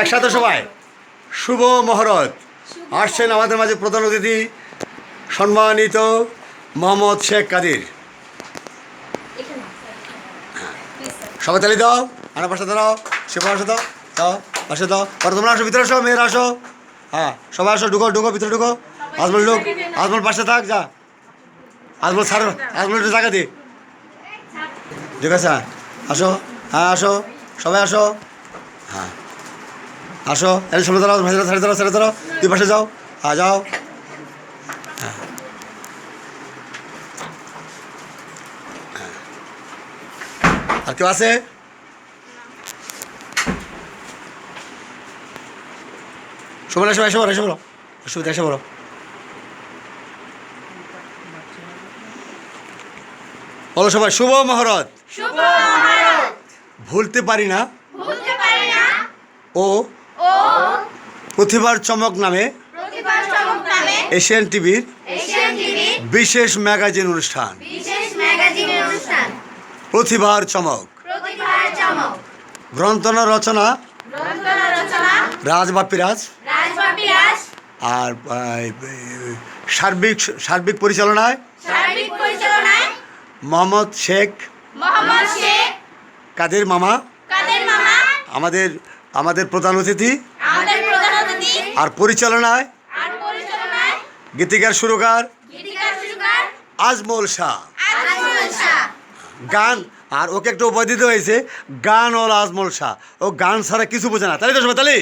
একসাথে সবাই? শুভ মহরত। আসছেন আমাদের মাঝে প্রধান অতিথি, সম্মানিত মোহাম্মদ শেখ কাদির। সবাই তালি দাও আনা পাশে দাও সে পাশে দাও দাও, পাশে দাও। তোমরা আসো, ভিতরে আসো, মেয়েরা আসো। হ্যাঁ সবাই আসো, ঢুকো ঢুকো, ভিতরে ঢুকো। আজমল ঢুক। আজমল পাশে থাক, যা। আজমল স্যার, আজমল একটু জায়গা দি। ঠিক আছে হ্যাঁ। আসো হ্যাঁ আসো। সবাই আসো। হ্যাঁ। আসো। এই সামনে ছেড়ে দাও ছেড়ে দাও ছেড়ে দাও তুই পাশে যাও। হ্যাঁ যাও। হ্যাঁ। আর কেউ আছে? সবাই এসো এসো বলো এসো, বলো। অসুবিধা এসে, বলো। বলো সবাই শুভ মহরত। ভুলতে পারি না। ও। প্রতিভার চমক নামে। এশিয়ান টিভির বিশেষ ম্যাগাজিন অনুষ্ঠান। প্রতিভার চমক। গ্রন্থনা রচনা। গ্রন্থনা রচনা। রাজবাপি রাজ রাজবাপি রাজ আর সার্বিক সার্বিক পরিচালনায়। সার্বিক পরিচালনায় মোহাম্মদ শেখ মোহাম্মদ শেখ কাদের মামা? কাদের মামা? আমাদের আমাদের প্রধান অতিথি আমাদের প্রধান অতিথি আর পরিচালনায় আর পরিচালনায় গীতিকার সুরকার গীতিকার সুরকার আজমল শাহ। আজমল শাহ। গান আর ওকে একটা উপাধি দিতে হয়েছে গান ওল আজমল শাহ। ও গান ছাড়া কিছু বোঝে না। তাহলে তো সবাই তাহলে